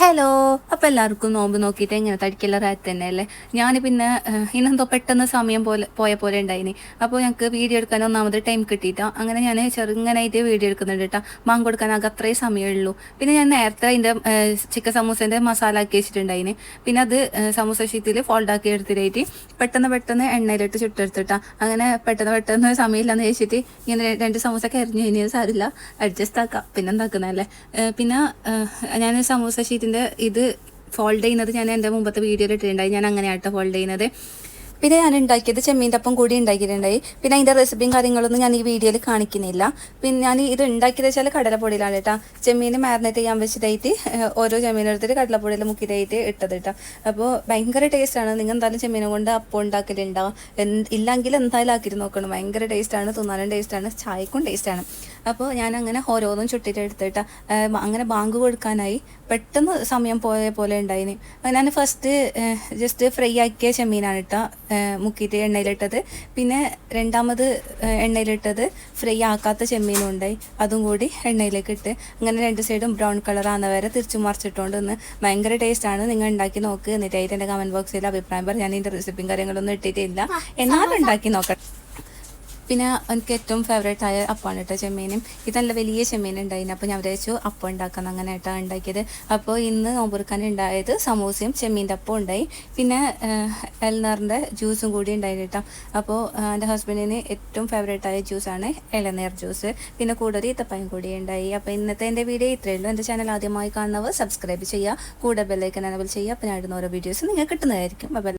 Hello അപ്പം എല്ലാവർക്കും നോമ്പ് നോക്കിയിട്ട് എങ്ങനെ തടിക്കല്ല റാത്ത് തന്നെ അല്ലേ ഞാൻ പിന്നെ ഇന്നെന്തോ പെട്ടെന്ന് സമയം പോലെ പോയ പോലെ ഉണ്ടായിനി. അപ്പോൾ ഞങ്ങൾക്ക് വീഡിയോ എടുക്കാൻ ഒന്നാമത് ടൈം കിട്ടിയിട്ടാ. അങ്ങനെ ഞാൻ ചെറുങ്ങനായിട്ട് വീഡിയോ എടുക്കുന്നുണ്ട് കേട്ടോ മാങ്ങ കൊടുക്കാൻ ആകെ അത്രേ സമയമുള്ളൂ. പിന്നെ ഞാൻ നേരത്തെ അതിന്റെ ചിക്കൻ സമൂസേന്റെ മസാല ആക്കി വെച്ചിട്ടുണ്ടായിന്. പിന്നെ അത് സമൂസ ഷീറ്റിൽ ഫോൾഡ് ആക്കി എടുത്തിട്ടായിട്ട് പെട്ടെന്ന് പെട്ടെന്ന് എണ്ണയിലിട്ട് ചുട്ടെടുത്തിട്ടാ അങ്ങനെ പെട്ടെന്ന് പെട്ടെന്ന് സമയമില്ലാന്ന് ചോദിച്ചിട്ട് ഇങ്ങനെ രണ്ട് സമൂസ കരിഞ്ഞു കഴിഞ്ഞാൽ സാരില്ല അഡ്ജസ്റ്റ് ആക്കാം. പിന്നെ എന്താക്കുന്നതല്ലേ? പിന്നെ ഞാൻ സമൂസ ഷീറ്റിന്റെ ഇത് ഫോൾഡ് ചെയ്യുന്നത് ഞാൻ എന്റെ മുമ്പത്തെ വീഡിയോയിൽ ഇട്ടിട്ടുണ്ടായി. ഞാൻ അങ്ങനെയാട്ടോ ഫോൾഡ് ചെയ്യുന്നത്. പിന്നെ ഞാൻ ഉണ്ടാക്കിയത് ചെമ്മീന്റെ അപ്പം കൂടി ഉണ്ടാക്കിയിട്ടുണ്ടായി. പിന്നെ അതിന്റെ റെസിപ്പിയും കാര്യങ്ങളൊന്നും ഞാൻ ഈ വീഡിയോയിൽ കാണിക്കുന്നില്ല. പിന്നെ ഞാൻ ഇത് ഉണ്ടാക്കിയത് വെച്ചാൽ കടലപ്പൊടിയിലാണ് കേട്ടോ ചെമ്മീൻ മാരിനേറ്റ് ചെയ്യാൻ വെച്ചിട്ടായിട്ട് ഓരോ ചെമ്മീൻ എടുത്തിട്ട് കടലപ്പൊടിയിൽ മുക്കിയിട്ടായിട്ട് ഇട്ടത് കേട്ടോ അപ്പോൾ ഭയങ്കര ടേസ്റ്റാണ് നിങ്ങൾ എന്തായാലും ചെമ്മീനെ കൊണ്ട് അപ്പം ഉണ്ടാക്കലുണ്ടാവും ഇല്ലെങ്കിൽ എന്തായാലും ആക്കി നോക്കണം. ഭയങ്കര ടേസ്റ്റാണ് തിന്നാനും ടേസ്റ്റാണ് ചായക്കും ടേസ്റ്റാണ് അപ്പോൾ ഞാൻ അങ്ങനെ ഓരോന്നും ചുട്ടിട്ട് എടുത്തിട്ട് അങ്ങനെ ബാങ്ക് കൊടുക്കാനായി. പെട്ടെന്ന് സമയം പോയ പോലെ ഉണ്ടായിന്. ഞാൻ ഫസ്റ്റ് ജസ്റ്റ് ഫ്രൈ ആക്കിയ ചെമ്മീനാണ് കേട്ടോ മുക്കിയിട്ട് എണ്ണയിലിട്ടത്. പിന്നെ രണ്ടാമത് എണ്ണയിലിട്ടത് ഫ്രൈ ആക്കാത്ത ചെമ്മീനും ഉണ്ടായി അതും കൂടി എണ്ണയിലേക്ക് ഇട്ട് അങ്ങനെ രണ്ട് സൈഡും ബ്രൗൺ കളർ ആകുന്ന വരെ തിരിച്ചു മറിച്ചിട്ടുകൊണ്ട് ഒന്ന് ഭയങ്കര ടേസ്റ്റാണ് നിങ്ങൾ ഉണ്ടാക്കി നോക്ക് എന്നിട്ടായിട്ട് എന്റെ കമന്റ് ബോക്സിൽ അഭിപ്രായം പറഞ്ഞാൽ ഞാൻ ഇതിന്റെ റെസിപ്പിയും കാര്യങ്ങളൊന്നും ഇട്ടിട്ടില്ല. എന്നാലും ഉണ്ടാക്കി നോക്കട്ടെ പിന്നെ എനിക്ക് ഏറ്റവും ഫേവറേറ്റ് ആയ അപ്പമാണ് കേട്ടോ ചെമ്മീനും. ഇത് നല്ല വലിയ ചെമ്മീൻ ഉണ്ടായിരുന്നു അപ്പോൾ ഞാൻ വിചാരിച്ചു അപ്പം ഉണ്ടാക്കാൻ അങ്ങനെ ആയിട്ടാണ് ഉണ്ടാക്കിയത്. അപ്പോൾ ഇന്ന് നോമ്പുറുക്കാൻ ഉണ്ടായത് സമൂസയും ചെമ്മീന്റെ അപ്പം ഉണ്ടായി. പിന്നെ എലനീറിന്റെ ജ്യൂസും കൂടി ഉണ്ടായിരുന്നു കേട്ടോ. അപ്പോൾ എന്റെ ഹസ്ബൻഡിന് ഏറ്റവും ഫേവറേറ്റ് ആയ ജ്യൂസാണ് ഇളനീർ ജ്യൂസ് പിന്നെ കൂടുതൽ ഈത്തപ്പയം കൂടി ഉണ്ടായി. അപ്പോൾ ഇന്നത്തെ എന്റെ വീഡിയോ ഇത്രയേ ഉള്ളൂ. എന്റെ ചാനൽ ആദ്യമായി കാണുന്നവർ സബ്സ്ക്രൈബ് ചെയ്യുക. കൂടെ ബെല്ലൈക്കൻ എനബിൾ ചെയ്യുക. അപ്പോൾ ഞാൻ ഇടുന്ന ഓരോ വീഡിയോസ് നിങ്ങൾക്ക് കിട്ടുന്നതായിരിക്കും.